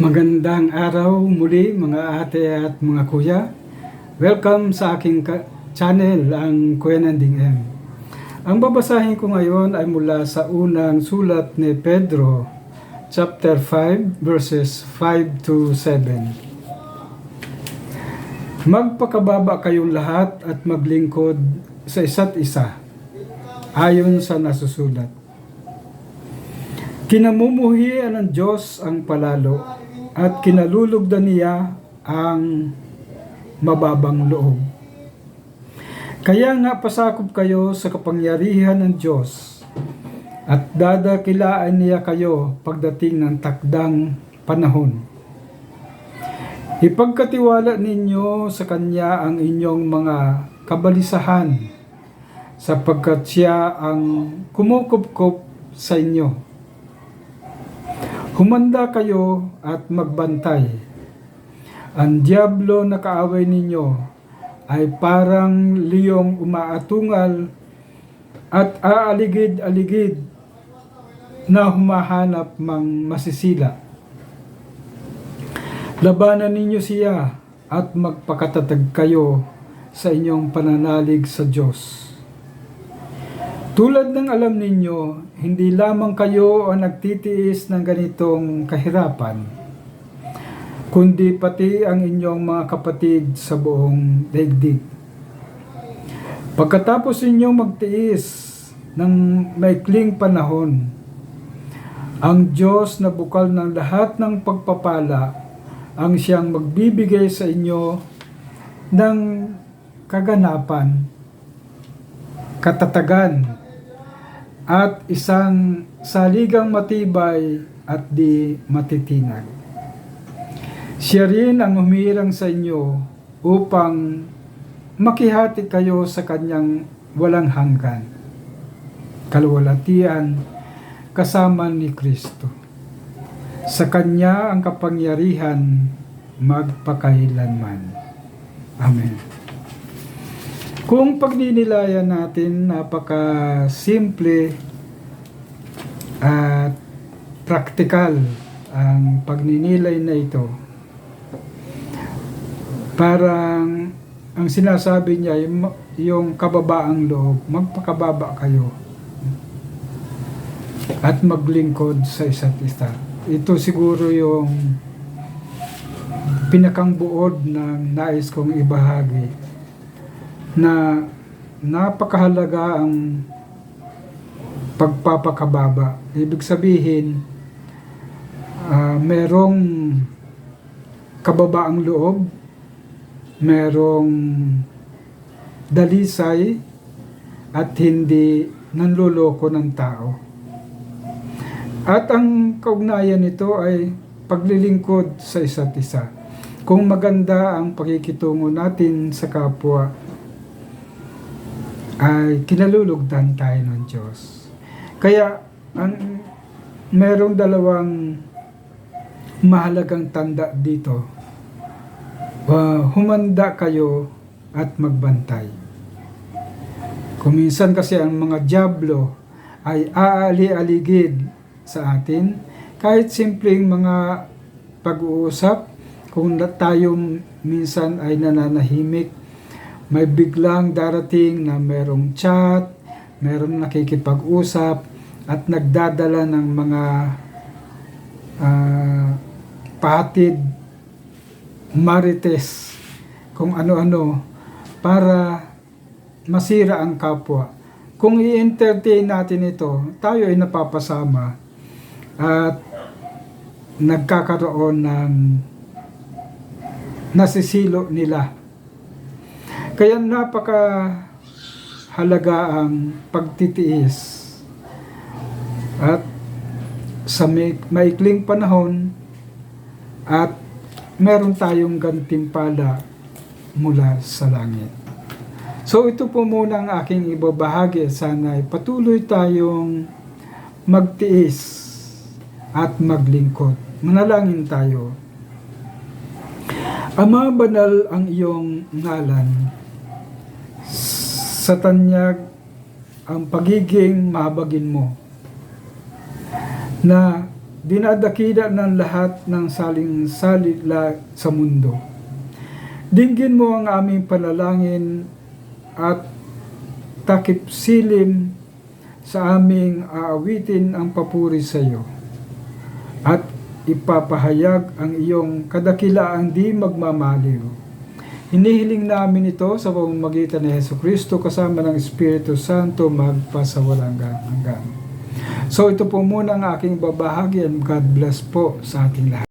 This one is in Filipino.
Magandang araw muli mga ate at mga kuya. Welcome sa aking channel, ang Kuya Nanding M. Ang babasahin ko ngayon ay mula sa unang sulat ni Pedro, chapter 5, verses 5 to 7. Magpakababa kayong lahat at maglingkod sa isa't isa, ayon sa nasusulat. Kinamumuhian ng Diyos ang palalo at kinalulugdan niya ang mababang loob. Kaya nga pasakop kayo sa kapangyarihan ng Diyos at dadakilaan niya kayo pagdating ng takdang panahon. Ipagkatiwala ninyo sa Kanya ang inyong mga kabalisahan sapagkat siya ang kumukupkup sa inyo. Humanda kayo at magbantay. Ang diablo na kaaway ninyo ay parang liyong umaatungal at aaligid-aligid na humahanap mang masisila. Labanan ninyo siya at magpakatatag kayo sa inyong pananalig sa Diyos. Tulad ng alam ninyo, hindi lamang kayo ang nagtitiis ng ganitong kahirapan, kundi pati ang inyong mga kapatid sa buong daigdig. Pagkatapos ninyong magtiis ng maikling panahon, ang Diyos na bukal ng lahat ng pagpapala ang siyang magbibigay sa inyo ng kaganapan, katatagan, at isang saligang matibay at di matitinag. Siya rin ang humirang sa inyo upang makihati kayo sa kanyang walang hanggan, kalwalatian, kasama ni Kristo. Sa Kanya ang kapangyarihan magpakailanman. Amen. Kung pagninilayan natin, napaka-simple at praktikal ang pagninilay na ito. Parang ang sinasabi niya yung, kababaang loob, magpakababa kayo at maglingkod sa isa't isa. Ito siguro yung pinakang buod ng nais kong ibahagi na napakahalaga ang pagpapakababa. Ibig sabihin, ah, merong kababaang loob, merong dalisay, at hindi nanloloko ng tao. At ang kaugnayan nito ay paglilingkod sa isa't isa. Kung maganda ang pakikitungo natin sa kapwa, ay kinalulugdan tayo ng Diyos. Kaya, ang merong dalawang mahalagang tanda dito. Uh, humanda kayo at magbantay. Kung minsan kasi ang mga diablo ay aali-aligid sa atin, kahit simpleng mga pag-uusap, kung tayo minsan ay nananahimik, may biglang darating na merong chat, merong nakikipag-usap, at nagdadala ng mga ah, patid, marites, kung ano-ano, para masira ang kapwa. Kung i-entertain natin ito, tayo ay napapasama at nagkakaroon ng nasisilo nila. Kaya napaka halaga ang pagtitiis at sa may, maikling panahon at meron tayong gantimpala mula sa langit. So ito po muna ang aking ibabahagi. Sana patuloy tayong magtiis at maglingkod. Manalangin tayo. Ama banal ang iyong ngalan. Sa tanyag ang pagiging mahabagin mo na dinadakida ng lahat ng saling-salila sa mundo. Dinggin mo ang aming panalangin at takip silim sa aming aawitin ang papuri sa iyo. At ipapahayag ang iyong kadakilaang di magmamaliw. Hinihiling namin ito sa pamamagitan ni Heso Kristo kasama ng Espiritu Santo magpasawalang hanggan. So ito po muna ang aking babahagi and God bless po sa ating lahat.